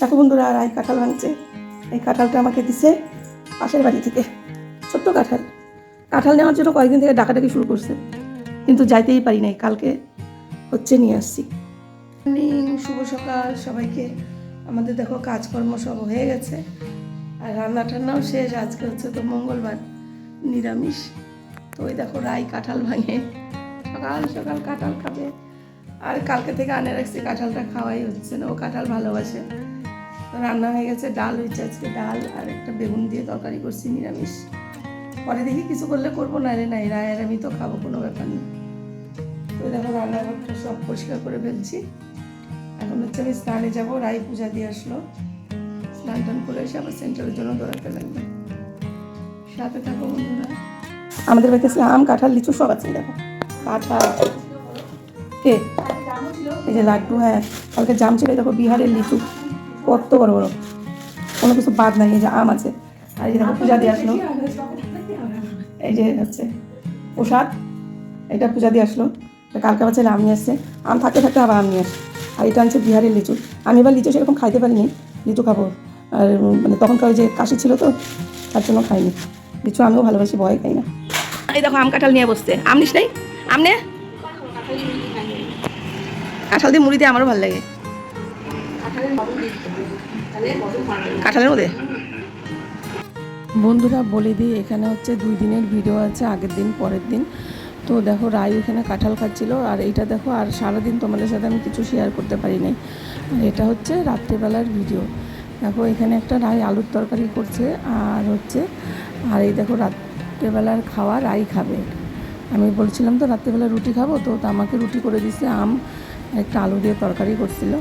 দেখো বন্ধুরা, আর এই কাঁঠাল ভাঙছে। এই কাঁঠালটা আমাকে দিছে পাশের বাড়ি থেকে, ছোট্ট কাঁঠাল। কাঁঠাল নেওয়ার জন্য কয়েকদিন থেকে ডাকাডাকি শুরু করছে, কিন্তু যাইতেই পারি নাই। কালকে হচ্ছে নিয়ে আসছি। শুভ সকাল। সবাইকে আমাদের দেখো কাজকর্ম সব হয়ে গেছে, আর রান্না টান্নাও শেষ। আজকে হচ্ছে তো মঙ্গলবার, নিরামিষ। তো ওই দেখো রাই কাঁঠাল ভাঙে। সকাল সকাল কাঁঠাল খাবে। আর কালকে থেকে আনে রাখছি, কাঁঠালটা খাওয়াই হচ্ছে না, ও কাঁঠাল ভালোবাসে। তো রান্না হয়ে গেছে, ডাল হয়েছে আজকে, ডাল আর একটা বেগুন দিয়ে তরকারি করছি, নিরামিষ। পরে দেখি কিছু করলে করব না রে নাই রায়ের আমি তো খাব, কোনো ব্যাপার নেই। তো দেখো রান্নাঘরটা সব পরিষ্কার করে ফেলছি। এখন হচ্ছে আমি স্নানে যাব রাই পূজা দিয়ে আসলো। স্নান টান করে এসে আবার সেন্টারের জন্য দৌড়াতে লাগবে। সাথে থাকো বন্ধুরা। আমাদের বাড়িতে আম, কাঁঠাল, লিচু সব আছে, দেখো। কাঁঠাল। কে? এই যে লাড্ডু হ্যাঁ কালকে জাম ছিল দেখো বিহারের লিচু, কত বড় বড়। কোনো কিছু বাদ নাই, এই যে আম আছে। আর এই যে দেখো পূজা দিয়ে আসলো। এই যে হচ্ছে প্রসাদ, এটা পূজা দিয়ে আসলো। কালকে আবার ছেলে আম নিয়ে আসছে। আম থাকতে থাকতে আবার আম নিয়ে আসে আর এটা আনছে বিহারের লিচু। আমি এবার লিচু সেরকম খাইতে পারিনি, লিচু খাব। আর মানে তখনকার ওই যে কাশি ছিল তো, তার জন্য খাইনি। লিচু আমিও ভালোবাসি, ভয় খাই না। এই দেখো আম কাঁঠাল নিয়ে বসছে। আম নিস নাই? আম নে? কাঁঠাল দিয়ে মুড়ি দিয়ে আমারও ভালো লাগে। কাঁঠালের মধ্যে? বন্ধুরা, বলে দিই, এখানে হচ্ছে দুই দিনের ভিডিও আছে, আগের দিন, পরের দিন। তো দেখো, রায় এখানে কাঁঠাল খাচ্ছিল, আর এইটা দেখো, আর সারাদিন তোমাদের সাথে আমি কিছু শেয়ার করতে পারি নাই। আর এটা হচ্ছে রাত্রেবেলার ভিডিও দেখো, এখানে একটা রায় আলুর তরকারি করছে, আর হচ্ছে, আর এই দেখো, রাত্রেবেলার খাওয়া রাই খাবে। আমি বলছিলাম তো, রাত্রেবেলা রুটি খাব? তো আমাকে রুটি করে দিছে, আম একটা আলু দিয়ে তরকারি করছিল।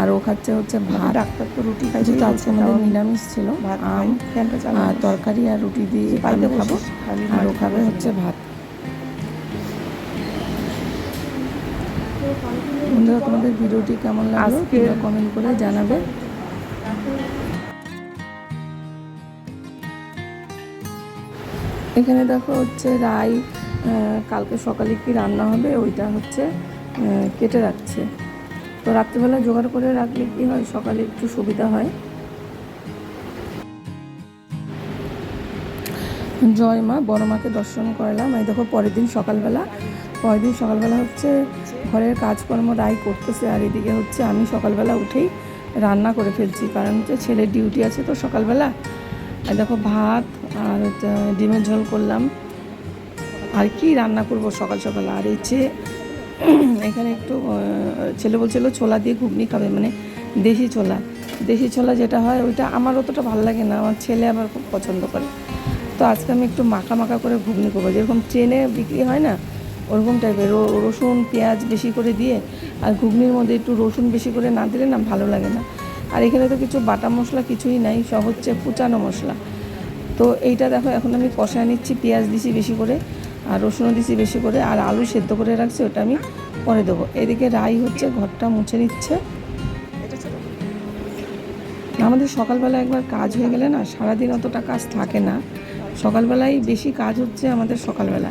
আর ও খাচ্ছে হচ্ছে ভাত। ডাক্তার তো রুটি খাইছে তো আজকে আমাদের নিরামিষ ছিল। আম আর তরকারি আর রুটি দিয়ে আমি খাব। আর ও খাবে হচ্ছে ভাত। বন্ধুরা তোমাদের ভিডিওটি কেমন লাগল? কমেন্ট করে জানাবে। এখানে দেখো হচ্ছে রাই কালকে সকালে কি রান্না হবে? ওইটা হচ্ছে কেটে রাখছে। তো রাত্রিবেলা জোগাড় করে রাখলে কি হয়? সকালে একটু সুবিধা হয়। জয় মা, বড় মাকে দর্শন করলাম। এই দেখো, পরের দিন সকালবেলা। পরের দিন সকালবেলা হচ্ছে ঘরের কাজকর্ম রাই করতেছে, আর এদিকে হচ্ছে আমি সকালবেলা উঠেই রান্না করে ফেলছি। কারণ হচ্ছে ছেলের ডিউটি আছে তো সকালবেলা। আর দেখো, ভাত আর ডিমের ঝোল করলাম। আর কি রান্না করব সকাল সকাল? আর হচ্ছে এখানে একটু ছেলে বলছিল ছোলা দিয়ে ঘুগনি খাবে মানে দেশি ছোলা। দেশি ছোলা যেটা হয়, ওইটা আমার অতটা ভালো লাগে না, আমার ছেলে আবার খুব পছন্দ করে। তো আজকে আমি একটু মাখা মাখা করে ঘুগনি করব। যেরকম ট্রেনে বিক্রি হয় না, ওরকম টাইপের রসুন, পেঁয়াজ বেশি করে দিয়ে, আর ঘুগনির মধ্যে একটু রসুন বেশি করে না দিলে না ভালো লাগে না। আর এখানে তো কিছু বাটা মশলা কিছুই নাই, সব হচ্ছে কুচানো মশলা। তো এইটা দেখো, এখন আমি কষায় নিচ্ছি, পেঁয়াজ দিছি বেশি করে। আর রসুনও দিছি বেশি করে, আর আলু সেদ্ধ করে রাখছি, ওটা আমি পরে দেবো। এদিকে রাই হচ্ছে, ঘরটা মুছে নিচ্ছে। আমাদের সকালবেলা একবার কাজ হয়ে গেলে না, সারাদিন অতটা কাজ থাকে না। সকালবেলায় বেশি কাজ হচ্ছে আমাদের সকালবেলা।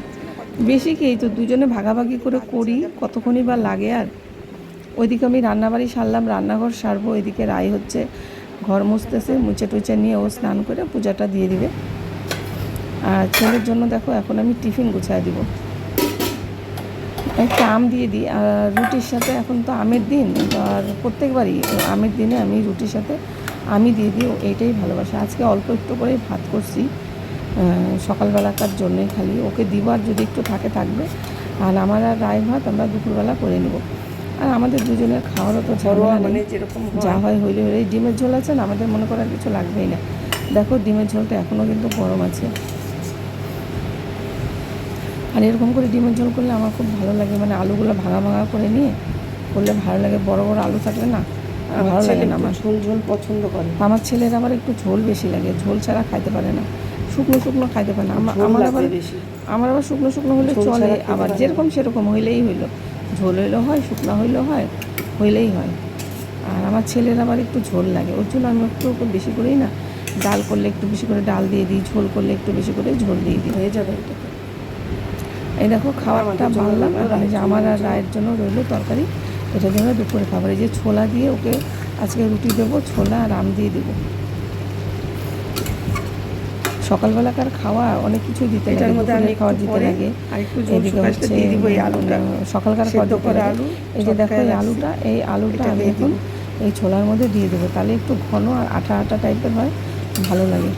বেশি কি তো দুজনে ভাগাভাগি করে করি, কতক্ষণই বা লাগে আর। ওইদিকে আমি রান্নাবাড়ি সারলাম, রান্নাঘর সারবো, এদিকে রায় হচ্ছে ঘর মুছতেছে, মুছে টুচে নিয়ে ও স্নান করে পূজাটা দিয়ে দিবে। আর ছেলের জন্য দেখো এখন আমি টিফিন গুছায় দিব। একটা আম দিয়ে দিই আর রুটির সাথে এখন তো আমের দিন আর প্রত্যেকবারই আমের দিনে আমি রুটির সাথে আমি দিয়ে দিই এইটাই ভালোবাসে। আজকে অল্প একটু করেই ভাত করছি সকালবেলাকার জন্যে খালি। ওকে দিব আর যদি একটু থাকে থাকবে। আর আমার আর রায় ভাত আমরা দুপুরবেলা করে নেব। আর আমাদের দুজনের খাওয়ারও তো মানে যেরকম যা হয় হইলে হইলে ডিমের ঝোল আছে না? আমাদের মনে করার কিছু লাগবেই না। দেখো ডিমের ঝোলটা এখনও কিন্তু গরম আছে। আর এরকম করে ডিমের ঝোল করলে আমার খুব ভালো লাগে। মানে আলুগুলো ভাঙা ভাঙা করে নিয়ে করলে ভালো লাগে। বড় বড় আলু থাকলে না ভালো লাগে না আমার। ঝোল ঝোল পছন্দ করে। আমার ছেলের আবার একটু ঝোল বেশি লাগে। ঝোল ছাড়া খাইতে পারে না। শুকনো শুকনো খাইতে পারে না। আমার আবার বেশি। আমার আবার শুকনো শুকনো হলে চলে। আবার যেরকম সেরকম হইলেই হইল। ঝোল হইলেও হয় শুকনো হইলেও হয় হইলেই হয়। আর আমার ছেলের আবার একটু ঝোল লাগে। ওর জন্য আমি একটু একটু বেশি করেই না ডাল করলে একটু বেশি করে ডাল দিয়ে দিই ঝোল করলে একটু বেশি করে ঝোল দিয়ে দিই। হয়ে যাবে এটা এই দেখো খাবারটা বাড়লাম এখন এই যে আমার আর রায়ের জন্য রইল তরকারি। এটার জন্য দুপুরে খাবার। এই যে ছোলা দিয়ে ওকে আজকে রুটি দেবো ছোলা আর আম দিয়ে দেবো। সকালবেলাকার খাওয়া অনেক কিছু দিতে লাগে একটু দিতে লাগে। এদিকে হচ্ছে দিব সকালকার খাওয়া দিতে। আলু এই যে দেখো এই আলুটা এই আলুটা আমি এখন এই ছোলার মধ্যে দিয়ে দেবো। তাহলে একটু ঘন আর আঠা আঠা টাইপের হয় ভালো লাগে।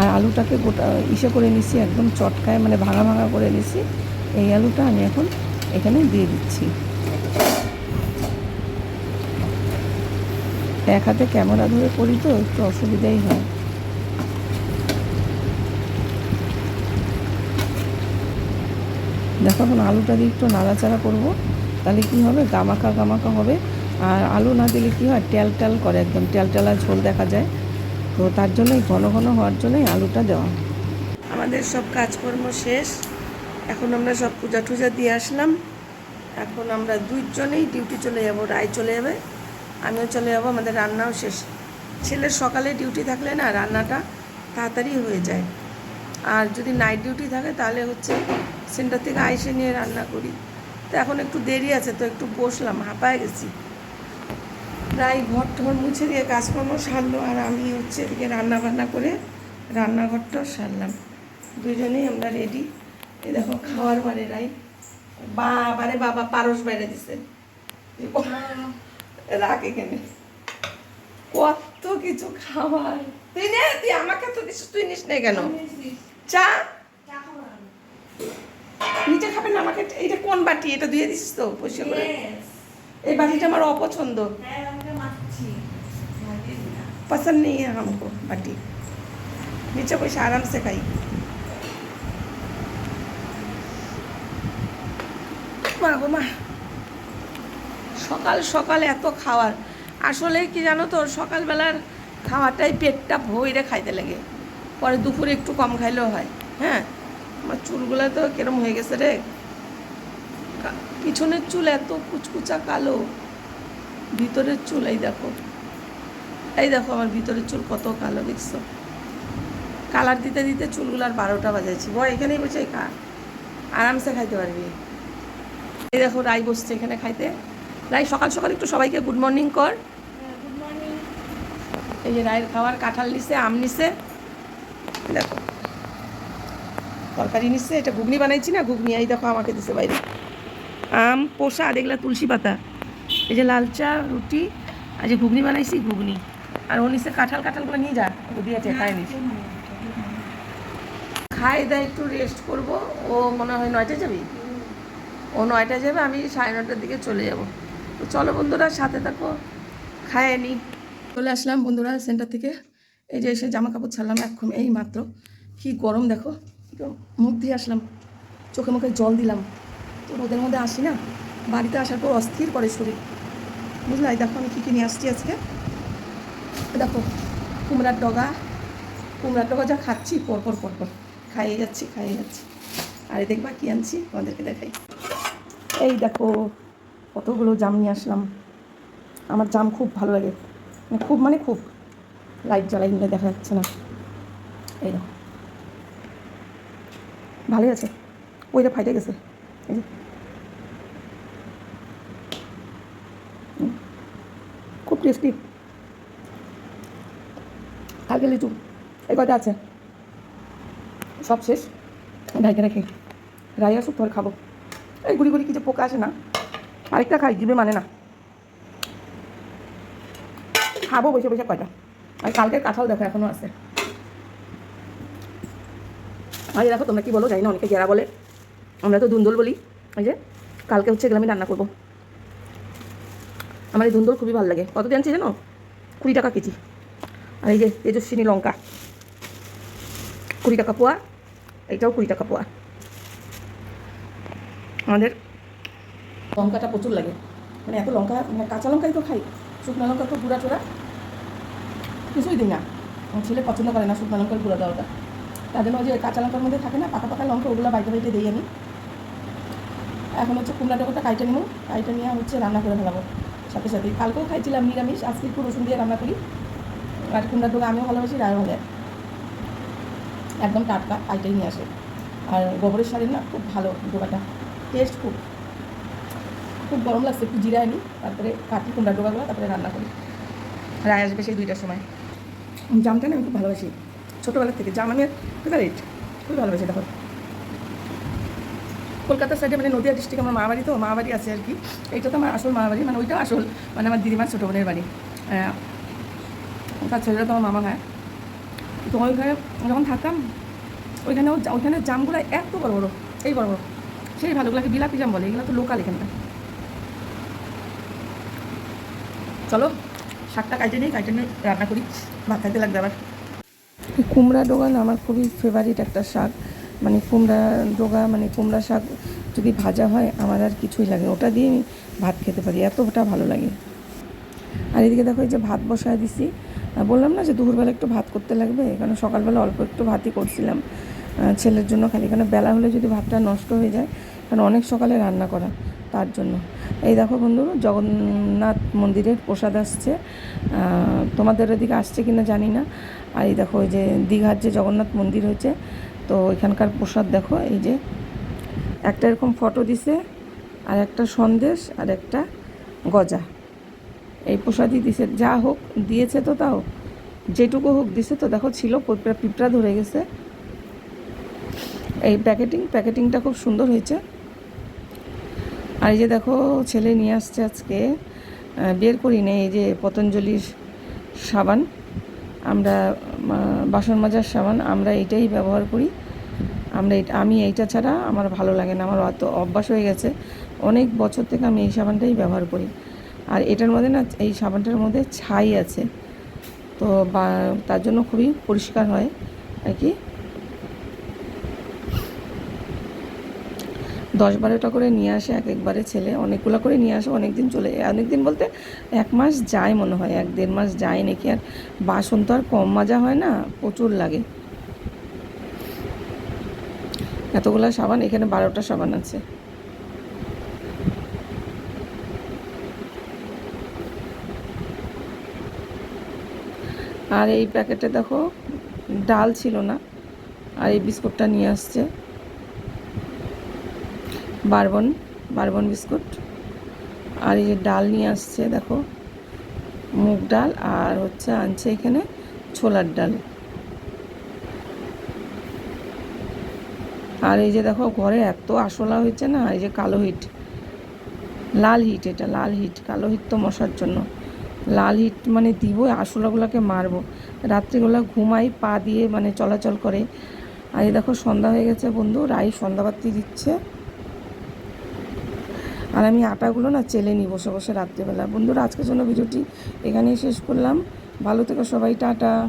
আর আলুটাকে গোটা ইসে করে নিছি, একদম চটকায় মানে ভাঙা ভাঙা করে নিছি। এই আলুটা আমি এখন এখানে দিয়ে দিচ্ছি। এক হাতে ক্যামেরা ধরে করি তো, একটু অসুবিধাই হয়। দেখো এখন আলুটা দিয়ে একটু নাড়াচাড়া করব, তাহলে কি হবে? গামাকা গামাকা হবে। আর আলু না দিলে কি হয়? ট্যাল ট্যাল করে একদম টেল টেলা ঝোল দেখা যায়। তো তার জন্যই, ঘন ঘন হওয়ার জন্যই আলুটা দেওয়া আমাদের সব কাজকর্ম শেষ। এখন আমরা সব পূজা টুজা দিয়ে আসলাম। এখন আমরা দুইজনেই ডিউটি চলে যাব, রায় চলে যাবে, আমিও চলে যাব, আমাদের রান্নাও শেষ। ছেলের সকালে ডিউটি থাকলে না রান্নাটা তাড়াতাড়ি হয়ে যায়। আর যদি নাইট ডিউটি থাকে তাহলে হচ্ছে সেন্টার থেকে আইসে নিয়ে রান্না করি। তো এখন একটু দেরি আছে, তো একটু বসলাম, হাঁপায় গেছি। প্রায় ঘর টর মুছে দিয়ে কাজকর্ম সারলো আর আমি হচ্ছে এদিকে রান্না বান্না করে রান্নাঘরটাও সারলাম। দুজনেই আমরা রেডি এ দেখো খাওয়ার বারে রাই। বাবারে বাবা পারস বাইরে দিছে। রাখ এখানে। কত কিছু খাবার তুই নে তুই আমাকে তো দিছিস তুই নিস না কেন? চা? নিচে খাবেন না আমাকে এটা কোন বাটি? এটা দিয়ে দিছিস তো? পয়সা করে। এই বাটিটা আমার অপছন্দ। पसंद नहीं है हमको बाटी नीचे बस आराम से खाई মা গো মা সকাল সকাল এত খাওয়ার আসলে কি জানো তো সকালবেলার খাওয়াটাই পেটটা ভইরে খাইতে লাগে পরে দুপুরে একটু কম খাইলেও হয় হ্যাঁ আমার চুলগুলো তো কিরম হয়ে গেছে রে কা- পিছনের চুল এত কুচকুচা কালো ভিতরের চুল এই দেখো এই দেখো আমার ভিতরের চুল কত কালো দেখছ? কালার দিতে দিতে চুলগুলো আর বারোটা বাজাইছি। বয় এখানেই বসে খা। আরামসে খাইতে পারবি। এই দেখো রাই বসছে এখানে খাইতে। রাই সকাল সকাল একটু সবাইকে গুড মর্নিং কর। এই যে রায়ের খাওয়ার কাঁঠাল নিছে আম নিছে। দেখো। তরকারি নিচ্ছে এটা ঘুগনি বানাইছি না ঘুগনি। এই দেখো আমাকে দিছে বাইরে। আম পোষা আর এগুলা তুলসী পাতা। এই যে লাল চা রুটি আর যে ঘুগনি বানাইছি ঘুগনি। আর ও নিচে কাঁঠাল কাঁঠালগুলো নিয়ে যা, ও দিয়েছে, খায় নিস খাই দেয় একটু রেস্ট করব। ও মনে হয় নয়টা যাবি? ও নয়টা যাবে, আমি সাড়ে নটার দিকে চলে যাব। তো চলো বন্ধুরা, সাথে থাকো, খায় নি। চলে আসলাম বন্ধুরা সেন্টার থেকে। এই যে এসে জামা কাপড় ছাড়লাম এখন এই মাত্র। কি গরম দেখো মুখ দিয়ে আসলাম, চোখে মুখে জল দিলাম। তো রোদের মধ্যে আসি না? বাড়িতে আসার পর অস্থির করে শরীর। বুঝলাই দেখো আমি কী কী নিয়ে আসছি আজকে। দেখো, কুমড়ার ডগা কুমড়ার ডগা যা খাচ্ছি, পরপর পরপর। খাইয়ে যাচ্ছি খাইয়ে যাচ্ছি। আরে দেখবা কী আনছি, তোমাদেরকে দেখাই। এই দেখো, কতগুলো জাম নিয়ে আসলাম। আমার জাম খুব ভালো লাগে। মানে খুব মানে খুব। লাইট জ্বালাই নিলে দেখা যাচ্ছে না। এই দেখো। ভালোই আছে। ওইটা ফাইটে গেছে। এই যে। খুব টেস্টি কালকে লিচু এই কয়টা আছে? সব শেষ? ঢাইকে রেখে। রাই আসুক, তোর খাব। এই গুড়ি গুড়ি কিছু পোকা আসে না? আরেকটা খাই, দিবে মানে না। খাব বসে বসে কয়টা। আর কালকে কাঁঠাল দেখো এখনও আছে। আর দেখো তোমরা কি বলো? জানি না, অনেকে গেরা বলে। আমরা তো দুন্দল বলি। এই যে, কালকে হচ্ছে এগুলো আমি রান্না করব। আমার এই ধুন্দল খুবই ভালো লাগে। কত আনছি জানো? কুড়ি টাকা কেজি। আর এই যে তেজস্বিনী লঙ্কা। কুড়ি টাকা পোয়া, এইটাও কুড়ি টাকা পোয়া। আমাদের লঙ্কাটা প্রচুর লাগে। মানে এত লঙ্কা মানে কাঁচা লঙ্কাই তো খাই, শুকনো লঙ্কা তো গুঁড়া চোড়া কিছুই দিই না। ছেলে পছন্দ করে না শুকনো লঙ্কার গুঁড়া দেওয়াটা। তার জন্য যে কাঁচা লঙ্কার মধ্যে থাকে না, পাকা পাকা লঙ্কা, ওগুলো বাইতে বাইতে দিই আমি। এখন হচ্ছে কুমড়া টুকুটা কাইটে নিব, কাইটে নিয়ে হচ্ছে রান্না করে ফেলাবো। সাথে সাথে কালকেও খাইছিলাম নিরামিষ, আজকে একটু রসুন দিয়ে রান্না করি। আর কুমড়া টুকু আমিও ভালোবাসি রায় ভালো। একদম টাটকা কাইটেই নিয়ে আসে। আর গোবরের সারের না খুব ভালো ডোকাটা। টেস্ট খুব। খুব গরম লাগছে, একটু জিরা আনি তারপরে কাটি কুমড়া ডোকাগুলো, তারপরে রান্না করি। রায় আসবে সেই দুইটার সময়। জামটা না আমি খুব ভালোবাসি। ছোটোবেলার থেকে জাম, আমি ফেভারিট খুবই ভালোবাসি, দেখো। কলকাতার সাইডে মানে নদিয়া ডিস্ট্রিক্ট আমার মা তো, মা বাড়ি আছে আর কি। এইটা তো আমার আসল মা বাড়ি মানে ওইটা আসল মানে আমার দিদিমার ছোটো বোনের বাড়ি। তার ছেলেরা তো আমার মামা হয় তো ওইখানে যখন থাকতাম ওইখানেও ওইখানে জামগুলো এত বড় বড়, এই বড় বড়। সেই ভালোগুলোকে বিলাপি জাম বলে, এগুলো তো লোকাল এখানকার। চলো, শাকটা কাটে নিই, কাটে নিয়ে রান্না করি, ভাত খাইতে লাগবে আবার। কুমড়া ডোগা না আমার খুবই ফেভারিট একটা শাক। মানে কুমড়া ডোগা মানে কুমড়া শাক যদি ভাজা হয়, আমার আর কিছুই লাগে ওটা দিয়ে আমি ভাত খেতে পারি, এতটা ভালো লাগে। আর এদিকে দেখো এই যে ভাত বসায় দিছি। বললাম না যে দুপুরবেলা একটু ভাত করতে লাগবে, কারণ সকালবেলা অল্প একটু ভাতই করছিলাম। ছেলের জন্য খালি, কারণ বেলা হলে যদি ভাতটা নষ্ট হয়ে যায়, কারণ অনেক সকালে রান্না করা, তার জন্য। এই দেখো বন্ধু, জগন্নাথ মন্দিরের প্রসাদ আসছে। তোমাদের ওদিকে আসছে কিনা জানি না। আর এই দেখো, ওই যে দীঘার যে জগন্নাথ মন্দির হয়েছে, তো এখানকার প্রসাদ দেখো, এই যে একটা এরকম ফটো দিছে, আর একটা সন্দেশ, আর একটা গজা। এই প্রসাদই দিছে, যা হোক, দিয়েছে তো তাও। যেটুকু হোক দিছে তো, দেখো ছিল পিঁপড়া পিঁপড়া ধরে গেছে। এই প্যাকেটিং, প্যাকেটিংটা খুব সুন্দর হয়েছে। আর এই যে দেখো, ছেলে নিয়ে আসছে আজকে বের করি না এই যে পতঞ্জলির সাবান। আমরা বাসন মাজার সাবান, আমরা এটাই ব্যবহার করি। আমরা আমি এইটা ছাড়া আমার ভালো লাগে না, আমার অত অভ্যাস হয়ে গেছে। অনেক বছর থেকে আমি এই সাবানটাই ব্যবহার করি। আর এটার মধ্যে না, এই সাবানটার মধ্যে ছাই আছে। তো বা, তার জন্য খুবই পরিষ্কার হয় আর কি। দশ বারোটা করে নিয়ে আসে এক একবারে ছেলে। অনেকগুলো করে নিয়ে আসে অনেক দিন চলে অনেক দিন বলতে এক মাস যায় মনে হয়, এক দেড় মাস যায় নাকি। আর বাসন তো আর কম মাজা হয় না, প্রচুর লাগে। এতগুলো সাবান, এখানে বারোটা সাবান আছে। আর এই প্যাকেটে দেখো, ডাল ছিল না, আর এই বিস্কুটটা নিয়ে আসছে। Bourbon bourbon biscuit. আর এই যে ডাল নিয়ে আসছে, দেখো, মুগ ডাল আর হচ্ছে আনছে এখানে ছোলার ডাল। আর এই যে দেখো, ঘরে এত আশলা হয়েছে না এই যে কালো হিট। লাল হিট, এটা লাল হিট, কালো হিট তো মশার জন্য। লাল হিট মানে দিব আশুলাগুলোকে মারবো। রাত্রিবেলা ঘুমাই, পা দিয়ে মানে চলাচল করে। আর এই দেখো সন্ধ্যা হয়ে গেছে বন্ধু, রাই সন্ধ্যাবাতি দিচ্ছে। আর আমি আটাগুলো না চেলে নিই বসে বসে রাত্রিবেলা। বন্ধুরা, আজকের জন্য ভিডিওটি এখানেই শেষ করলাম। ভালো থেকো সবাই, টাটা।